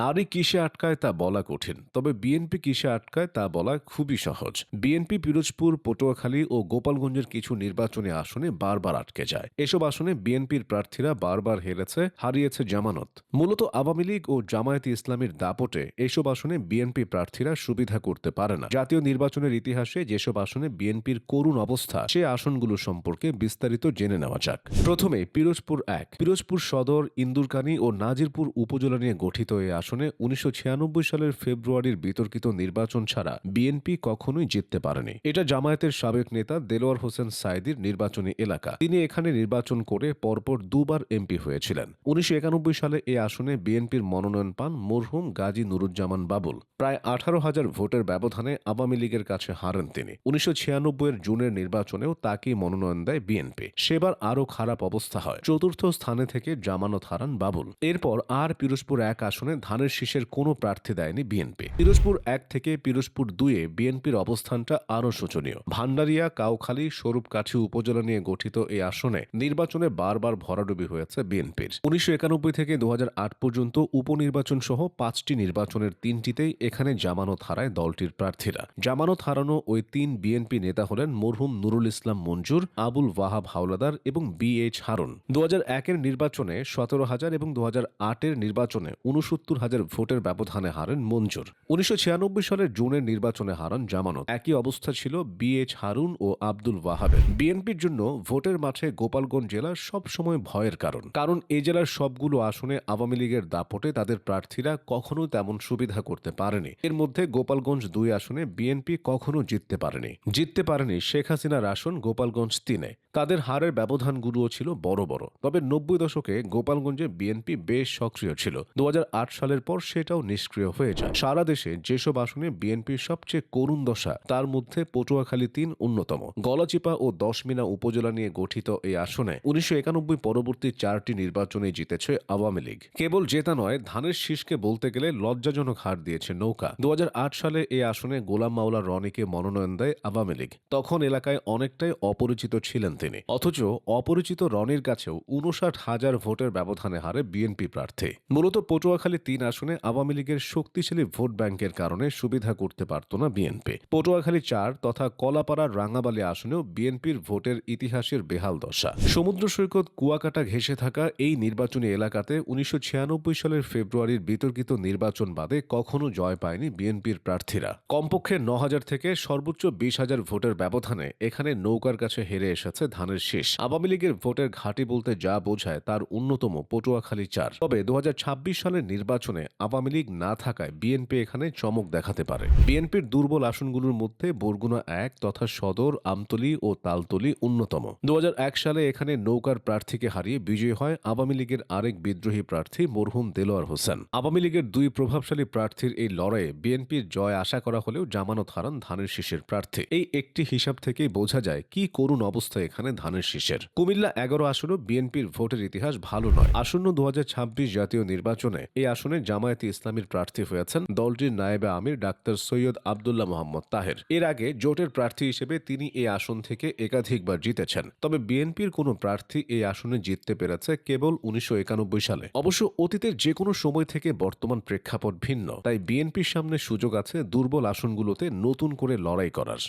নারী কিসে আটকায় তা বলা কঠিন, তবে বিএনপি কিসে আটকায় তা বলা খুবই সহজ। বিএনপি পিরোজপুর, পটুয়াখালী ও গোপালগঞ্জের কিছু নির্বাচনী আসনে বারবার আটকে যায়। এসব আসনে বিএনপির প্রার্থীরা বারবার হেরেছে, হারিয়েছে জামানত। মূলত আওয়ামী লীগ ও জামায়াতে ইসলামীর দাপটে এসব আসনে বিএনপি প্রার্থীরা সুবিধা করতে পারে না। জাতীয় নির্বাচনের ইতিহাসে যেসব আসনে বিএনপির করুণ অবস্থা, সে আসনগুলো সম্পর্কে বিস্তারিত জেনে নেওয়া যাক। প্রথমে পিরোজপুর এক, পিরোজপুর সদর, ইন্দুরকানী ও নাজিরপুর উপজেলা নিয়ে গঠিত এই আসনে উনিশশো সালের ফেব্রুয়ারির বিতর্কিত নির্বাচন ছাড়া বিএনপি কখনোই জিততে পারেনি। এটা জামায়াতের সাবেক নেতা দেলোয়ার হোসেন সাইদির নির্বাচনী এলাকা। তিনি এখানে নির্বাচন করে পরপর দুবার এমপি হয়েছিলেন। উনিশশো সালে এই আসনে বিএনপির মনোনয়ন পান মরহুম গাজী নুরুজ্জামান বাবুল। প্রায় আঠারো হাজার ভোটের ব্যবধানে আওয়ামী লীগের কাছে হারেন তিনি। উনিশশো ছিয়ানব্বই এর জুনের নির্বাচনেও তাকেই মনোনয়ন দেয় বিএনপি। সেবার আরও খারাপ অবস্থা হয়। চতুর্থ স্থানে থেকে জামানত হারান বাবুল। এরপর আর পিরোজপুর এক আসনে ধানের শীষের কোনো প্রার্থী দেয়নি বিএনপি। পিরোজপুর এক থেকে পিরোজপুর দুইয়ে বিএনপির অবস্থানটা আরও শোচনীয়। ভান্ডারিয়া, কাউখালী, স্বরূপকাঠি উপজেলা নিয়ে গঠিত এই আসনে নির্বাচনে বারবার ভরাডুবি হয়েছে বিএনপির। উনিশশো একানব্বই থেকে দু হাজার আট পর্যন্ত উপনির্বাচন সহ পাঁচটি নির্বাচনের তিনটিতেই এখানে জামানত হারায় দলটির প্রার্থীরা। জামানত হারানো ওই তিন বিএনপি নেতা হলেন মরহুম নুরুল ইসলাম মঞ্জুর, আবুল ওয়াহাব হাওলাদার এবং বি এইচ হারুন। দু একের নির্বাচনে সতেরো হাজার এবং দু আটের নির্বাচনে উনসত্তর হাজার ভোটের ব্যবধানে হারেন মঞ্জুর। উনিশশো সালের জুনের নির্বাচনে হারান জামানত। একই অবস্থা ছিল বি এইচ হারুন ও আব্দুল ওয়াহাবের। বিএনপির জন্য ভোটের মাঠে গোপালগঞ্জ জেলা সবসময় ভয়ের কারণ। কারণ এ জেলার সবগুলো আসনে আওয়ামী লীগের দাপটে তাদের প্রার্থীরা কখনো তেমন সুবিধা করতে পারেনি। এর মধ্যে গোপালগঞ্জ দুই আসনে বিএনপি কখনো জিততে পারেনি। জিততে পারেনি শেখ হাসিনার আসন গোপালগঞ্জ তিনে। তাদের হারের ব্যবধানগুলোও ছিল বড় বড়। তবে নব্বই দশকে গোপালগঞ্জে বিএনপি বেশ সক্রিয় ছিল। দু হাজার আট সালের পর সেটাও নিষ্ক্রিয় হয়ে যায়। সারা দেশে যেসব আসনে বিএনপির সবচেয়ে করুণ দশা, তার মধ্যে পটুয়াখালী তিন অন্যতম। গলাচিপা ও দশমিনা উপজেলা নিয়ে গঠিত এই আসনে উনিশশো একানব্বই পরবর্তী চারটি নির্বাচনে জিতেছে আওয়ামী লীগ। কেবল জেতা নয়, ধানের শীষকে বলতে গেলে লজ্জাজনক হার দিয়েছে নৌকা। দু হাজার আট সালে এই আসনে গোলাম মাওলা রনিকে মনোনয়ন দেয় আওয়ামী লীগ। তখন এলাকায় অনেকটাই অপরিচিত ছিলেন তিনি। অথচ অপরিচিত রনির কাছেও উনষাট হাজার ভোটের ব্যবধানে হারে বিএনপি প্রার্থী। মূলত পটুয়াখালী তিন আসনে আওয়ামী লীগের শক্তিশালী ভোট ব্যাংকের কারণে সুবিধা করতে পারত না বিএনপি। পটুয়াখালী চার তথা কলাপাড়ার রাঙ্গাবালি আসনেও বিএনপির ভোটের ইতিহাসের বেহাল দশা। সমুদ্র সৈকত কুয়াকাটা ঘেঁষে থাকা এই নির্বাচনী এলাকাতে উনিশশো ছিয়ানব্বই সালের ফেব্রুয়ারির বিতর্কিত নির্বাচন বাদে কখনো জয় পায়নি বিএনপির প্রার্থীরা। কমপক্ষে ন হাজার থেকে সর্বোচ্চ বিশ হাজার ভোটের ব্যবধানে এখানে নৌকার কাছে হেরে এসেছে ধানের শীষ। আওয়ামী লীগের ভোটের ঘাঁটি বলতে যা বোঝায় তার অন্যতম পটুয়াখালী চার। তবে দুহাজার ছাব্বিশ সালের নির্বাচনে আওয়ামী লীগ না থাকায় বিএনপি এখানে চমক দেখাতে পারে। বিএনপির দুর্বল আসনগুলোর মধ্যে বরগুনা এক তথা সদর, আমতলী ও তালতলি অন্যতম। দু সালে এখানে নৌকার প্রার্থীকে হারিয়ে বিজয়ী হয় আওয়ামী লীগের আরেক বিদ্রোহী প্রার্থী মরহুম দেলোয়ার হোসেন। আওয়ামী লীগের দুই প্রভাবশালী প্রার্থীর এই লড়াইয়ে বিএনপির জয় আশা করা হলেও জামানত হারান ধানের শীষের প্রার্থী। এই একটি হিসাব থেকেই বোঝা যায় কি করুণ অবস্থা এখানে। ধানের শীষের। কুমিল্লা এগারো আসনও বিএনপির ভোটের ইতিহাস ভালো নয়। আসন্ন দুহাজার ছাব্বিশ জাতীয় নির্বাচনে এই আসনে জামায়াতে ইসলামীর প্রার্থী হয়েছেন দলটির নায়েবে আমির ডাক্তার সৈয়দ আবদুল্লাহ মোহাম্মদ তাহের। এর আগে জোটের প্রার্থী হিসেবে তিনি এই আসন থেকে একাধিকবার জিতেছেন। তবে বিএনপির কোনো প্রার্থী এই আসনে জিততে পেরেছে কেবল উনিশশো একানব্বই সালে। অবশ্য অতীতের যে কোনো সময় থেকে বর্তমান প্রেক্ষাপট ভিন্ন। তাই বিএনপির সামনে সুযোগ আছে দুর্বল আসনগুলোতে নতুন করে লড়াই করার।